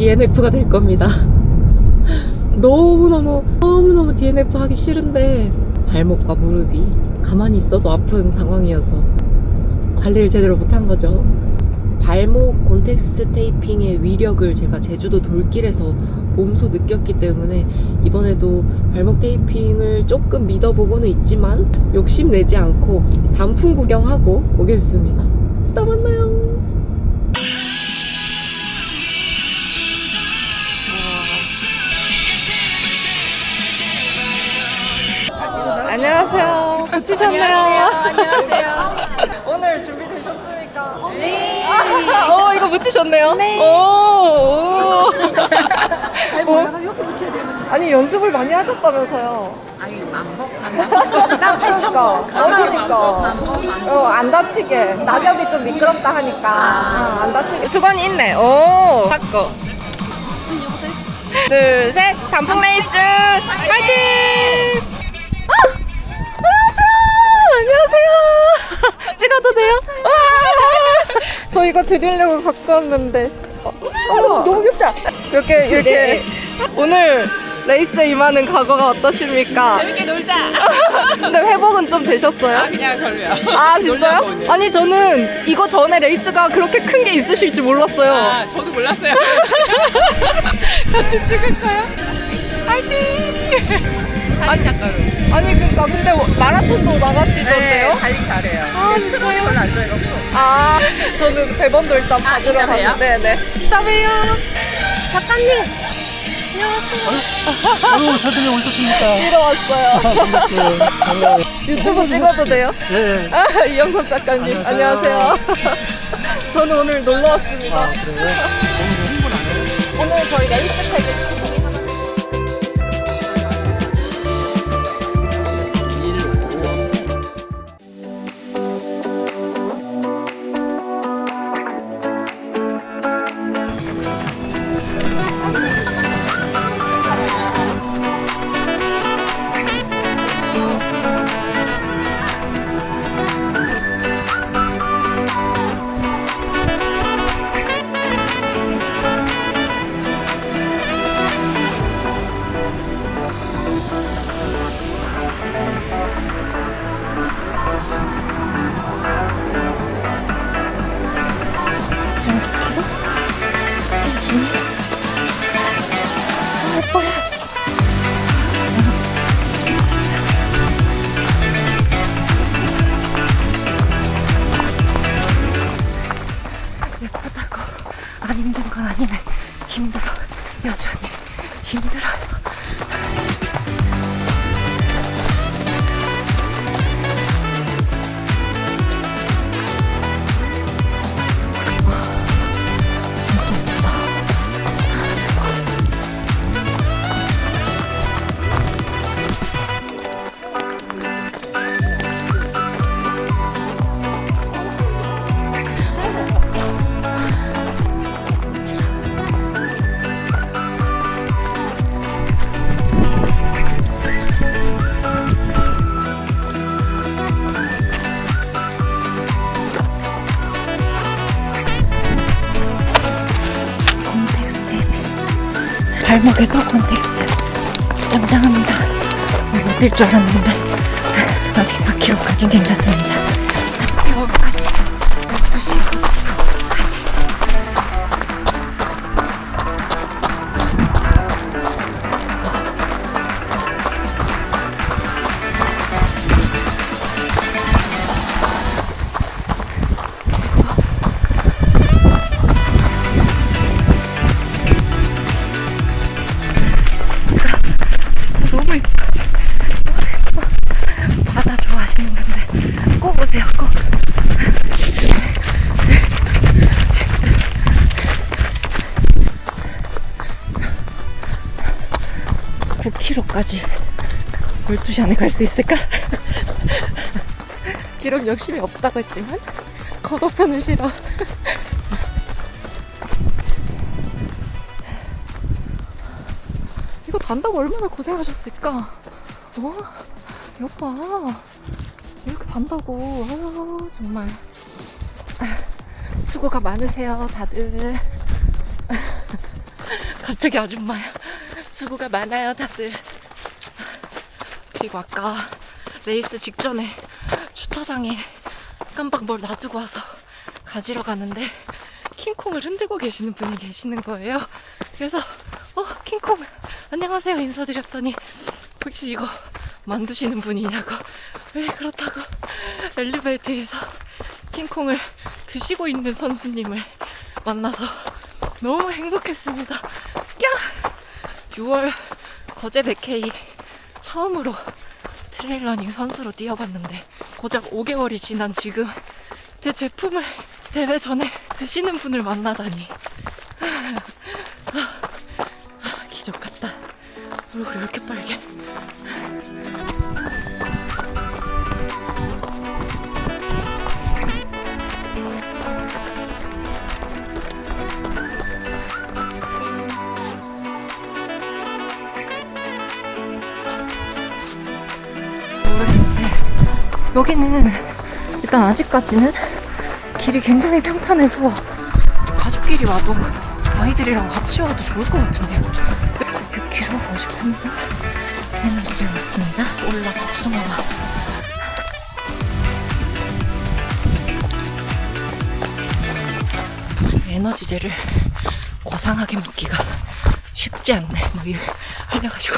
DNF가 될 겁니다. 너무너무 너무너무 DNF 하기 싫은데 발목과 무릎이 가만히 있어도 아픈 상황이어서 관리를 제대로 못한 거죠. 발목 곤텍스트 테이핑의 위력을 제가 제주도 돌길에서 몸소 느꼈기 때문에 이번에도 발목 테이핑을 조금 믿어보고는 있지만 욕심내지 않고 단풍 구경하고 오겠습니다. 이따 만나요. 안녕하세요. 붙이셨네요. 안녕하세요. 오늘 준비되셨습니까? 네. 어, 이거 붙이셨네요? 네. 오, 오. 잘 몰라가면 이렇게 붙여야 되는데. 아니, 연습을 많이 하셨다면서요? 아니, 만복, 만복. 난. 어, 그러니까. 만복, 만복. 어, 안 다치게. 낙엽이 좀 미끄럽다 하니까. 어, 안 다치게. 수건이 있네. 오, 바꿔. 둘, 셋. 단풍 레이스. 파이팅! 아! 안녕하세요. 안녕하세요. 찍어도 돼요? 와! 저 이거 드리려고 갖고 왔는데. 어, 너무 귀엽다. 이렇게, 이렇게. 오늘 레이스에 임하는 각오가 어떠십니까? 재밌게 놀자. 근데 회복은 좀 되셨어요? 아, 그냥 별로야. 아 진짜요? 오늘. 아니 저는 이거 전에 레이스가 그렇게 큰 게 있으실 줄 몰랐어요. 아, 저도 몰랐어요. 같이 찍을까요? 파이팅! 사진 작가로. 아니 그니까 근데 마라톤도 나가시던데요? 달리기 잘해요. 아, 근데 진짜요? 별로 안 좋아해갖고. 아 저는 배번도 일단 아, 받으러 이따 봬요? 가는데 네. 이따 봬요. 작가님 아유, 사진이 오셨습니까? 이러 왔어요. 반갑어요. 반가워요. 유튜브 찍어도 돼요? 예. 아, 이영석 작가님 안녕하세요. 안녕하세요. 저는 오늘 놀러 왔습니다. 아, 그래요? 오늘 홍보는 안 해요? 오늘 저희 레이스 팩을 발목에도 콘텍스 짱짱합니다. 못뛸 줄 알았는데 아직 4km까진 괜찮습니다. 다시 퇴원까지 9km까지 12시 안에 갈 수 있을까? 기록 욕심이 없다고 했지만 컷오프는 싫어. 이거 단다고 얼마나 고생하셨을까? 어? 여봐. 이렇게 단다고. 아유, 정말. 아, 수고가 많으세요, 다들. 저기 아줌마야. 수고가 많아요, 다들. 그리고 아까 레이스 직전에 주차장에 깜빡 뭘 놔두고 와서 가지러 가는데 킹콩을 흔들고 계시는 분이 계시는 거예요. 그래서 어 킹콩 안녕하세요 인사드렸더니 혹시 이거 만드시는 분이냐고 왜 그렇다고 엘리베이터에서 킹콩을 드시고 있는 선수님을 만나서 너무 행복했습니다. 야 6월 거제 100K 처음으로 트레일러닝 선수로 뛰어봤는데 고작 5개월이 지난 지금 제 제품을 대회 전에 드시는 분을 만나다니. 아, 기적 같다. 얼굴이 왜 이렇게 빨개 여기는 일단 아직까지는 길이 굉장히 평탄해서 가족끼리 와도 아이들이랑 같이 와도 좋을 것 같은데요. 6km 53분? 에너지를 왔습니다. 올라 복숭아와 에너지제를 고상하게 먹기가 쉽지 않네. 막 이래 흘려가지고.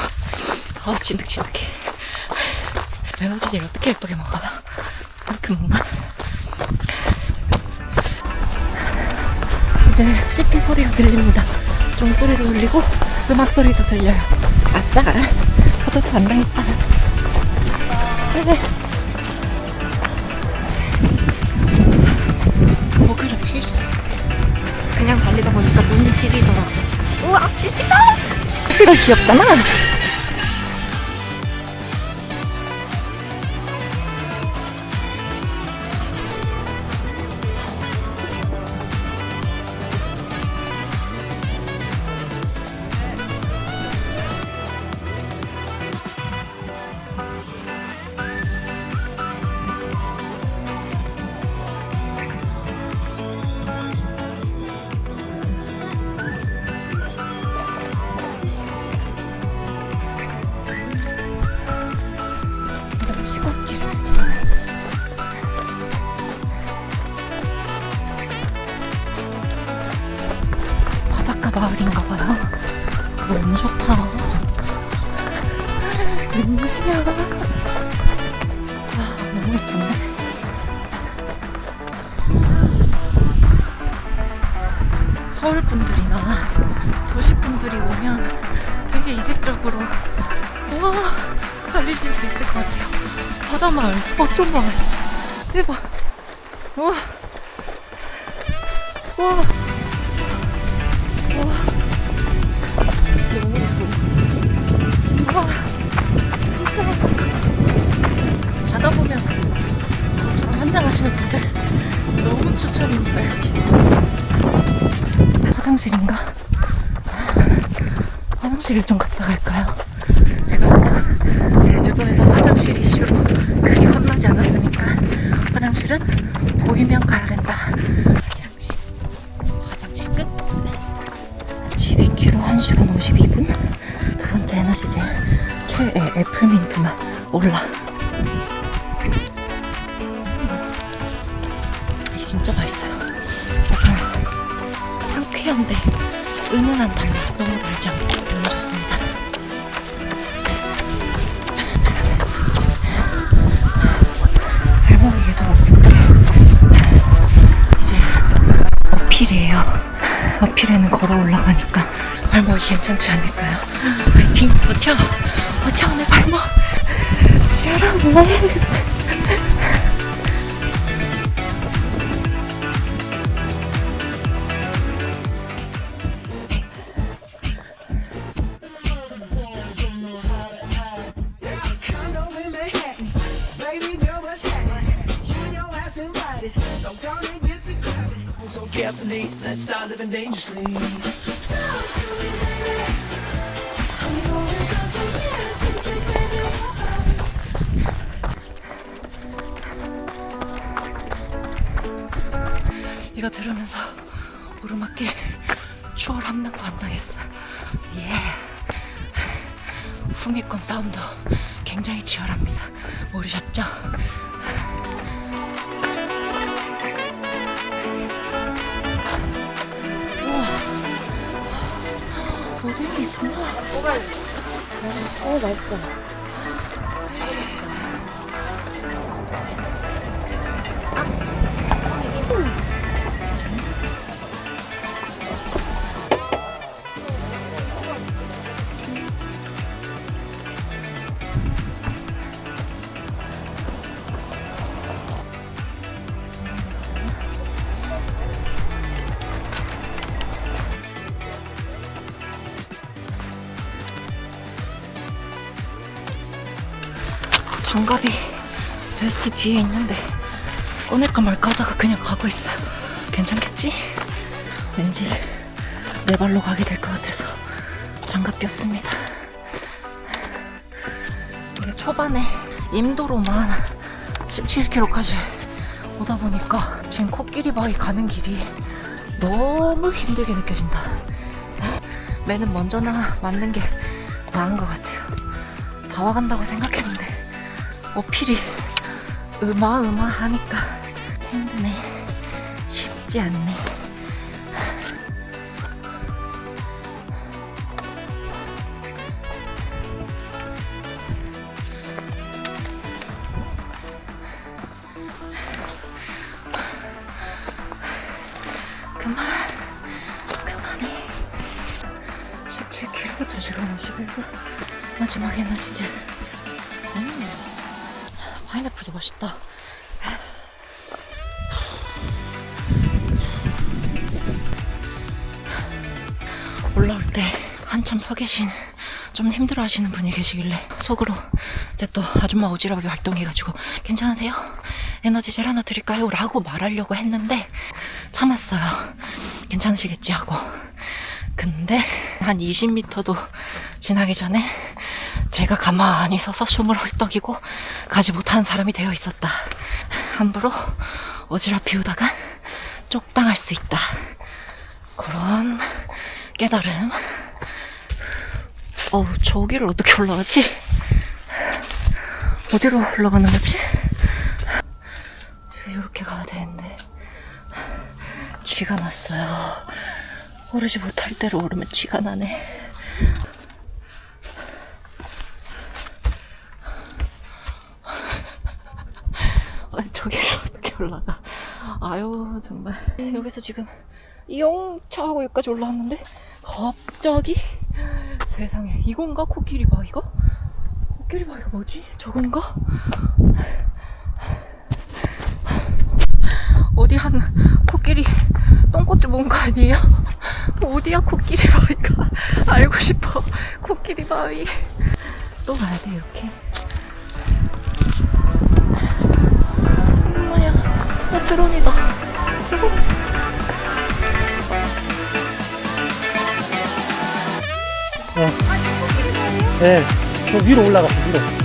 아우 진득진득해 에너지를 어떻게 예쁘게 먹어나? 이렇게 먹나? 이제 CP 소리가 들립니다. 종소리도 들리고 음악 소리도 들려요. 아싸. 포도도 안 당했다. 네. 목으로 필수. 그냥 달리다 보니까 눈이 시리더라고. 우와 CP다! CP가 귀엽잖아 서울 분들이나 도시 분들이 오면 되게 이색적으로 와 달리실 수 있을 것 같아요. 바다 마을, 어촌 마을, 대박. 와, 와, 화장실인가? 화장실을 좀 갔다 갈까요? 제가 제주도에서 화장실 이슈로 크게 혼나지 않았습니까? 화장실은 보이면 가야 된다. 화장실, 화장실 끝. 12km 1시간 52분. 두 번째 에너지제 최애 애플민트 맛 올라. 5km는 걸어 올라가니까 발목이 괜찮지 않을까요? 화이팅! 버텨! 버텨 내 발목! Shut! So don't So carefully, let's start living dangerously. Talk to me, baby. I'm going up to dance into baby. 이거 들으면서 오르막길 추월 한 명도 안 나겠어요. 예. 후미권 사운드 굉장히 치열합니다. 모르셨죠? 어, 맛있어. 장갑이 베스트 뒤에 있는데 꺼낼까 말까 하다가 그냥 가고 있어요. 괜찮겠지? 왠지 내 발로 가게 될 것 같아서 장갑 꼈습니다. 이게 초반에 임도로만 17km까지 오다 보니까 지금 코끼리 바위 가는 길이 너무 힘들게 느껴진다. 매는 먼저 나 맞는 게 나은 것 같아요. 다 와간다고 생각했는데 어필이 으마으마하니까 힘드네. 쉽지 않네. 맛있다. 올라올 때 한참 서 계신 좀 힘들어 하시는 분이 계시길래 속으로 이제 또 아줌마 오지랖이 활동해가지고 괜찮으세요? 에너지 젤 하나 드릴까요? 라고 말하려고 했는데 참았어요. 괜찮으시겠지 하고. 근데 한 20m도 지나기 전에 제가 가만히 서서 숨을 헐떡이고 가지 못한 사람이 되어 있었다. 함부로 어지럽 피우다가 쪽당할 수 있다. 그런 깨달음. 어우, 저기를 어떻게 올라가지? 어디로 올라가는 거지? 이렇게 가야 되는데. 쥐가 났어요. 오르지 못할 대로 오르면 쥐가 나네. 아니 저기를 어떻게 올라가 아유 정말 여기서 지금 이용차하고 여기까지 올라왔는데 갑자기 세상에 이건가 코끼리 바위가? 코끼리 바위가 뭐지? 저건가? 어디 한 코끼리 똥꼬집 온거 아니에요? 어디야 코끼리 바위가 알고 싶어 코끼리 바위 또 가야 돼 이렇게 엄마야, 나 드론이다. 네, 저 위로 올라갔어, 위로.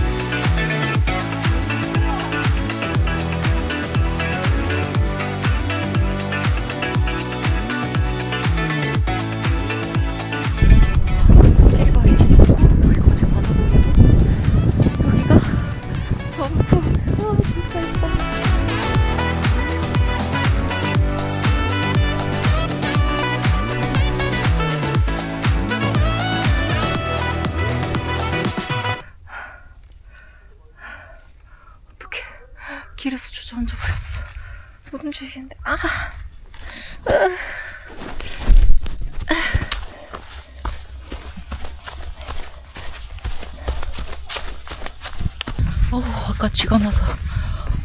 못 움직이는데. 아! 어, 아까 쥐가 나서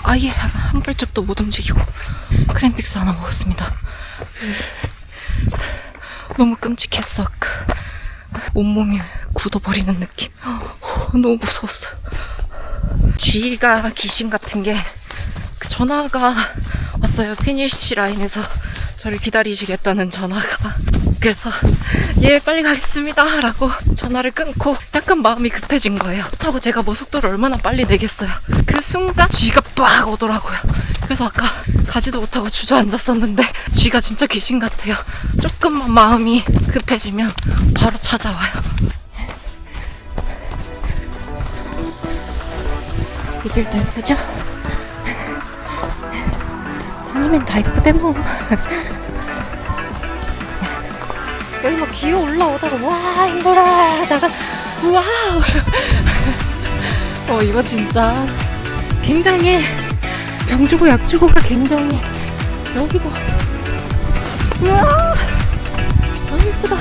아예 한 발짝도 못 움직이고 크림픽스 하나 먹었습니다. 너무 끔찍했어. 아까. 온몸이 굳어버리는 느낌. 어, 너무 무서웠어요. 쥐가 귀신 같은 게 그 전화가 왔어요. 피니쉬 라인에서 저를 기다리시겠다는 전화가. 그래서 예 빨리 가겠습니다 라고 전화를 끊고 약간 마음이 급해진 거예요. 그렇다고 제가 뭐 속도를 얼마나 빨리 내겠어요. 그 순간 쥐가 빡 오더라고요. 집에서 아까 가지도 못하고 주저앉았었는데 쥐가 진짜 귀신 같아요. 조금만 마음이 급해지면 바로 찾아와요. 이 길도 예쁘죠? 산이면 다 예쁘대 뭐. 여기 막 기어 올라오다가 와 힘들어 하다가 와우. 어 이거 진짜 굉장히 병 주고 약 주고가 굉장히 여기도 우와 너무 예쁘다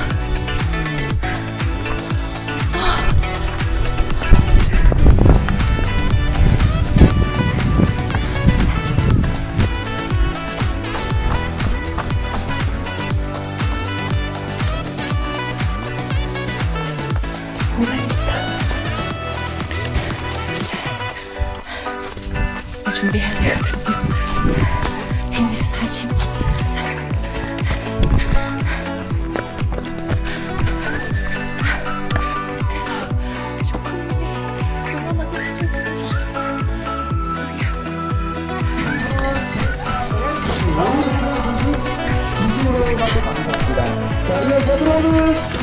준비해야 되거든요. 빈지 사진 자, 이어서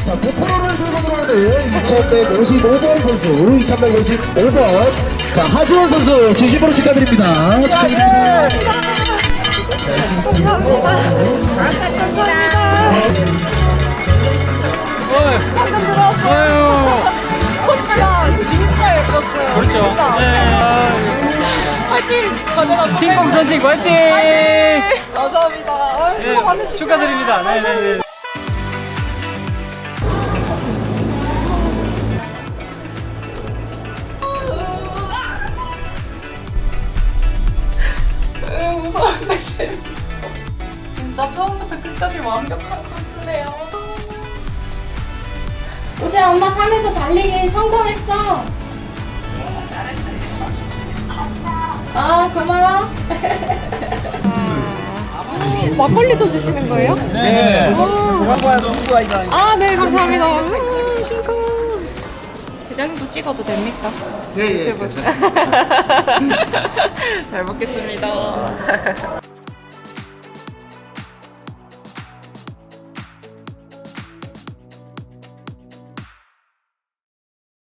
자, 고프로를 들고 들어오는 2155번 선수, 2155번. 자, 하지원 선수, 진심으로 축하드립니다. 축하드립니다. 코스가 진짜 예뻤어요. 그렇죠. 진짜. 화이팅! 과제나 킹콩 선팅 화이팅! 화이팅! 감사합니다. 아유, 수고 네, 많으십니다. 축하드립니다. 네네네. 으, 무서운데 재밌어. 진짜 처음부터 끝까지 완벽한 코스네요. 우재 엄마 산에서 달리기 성공했어. 아 고마워. 막걸리도 주시는 거예요? 네. 아, 네, 감사합니다. 대장님도 찍어도 됩니까? 예, 예. 잘 먹겠습니다.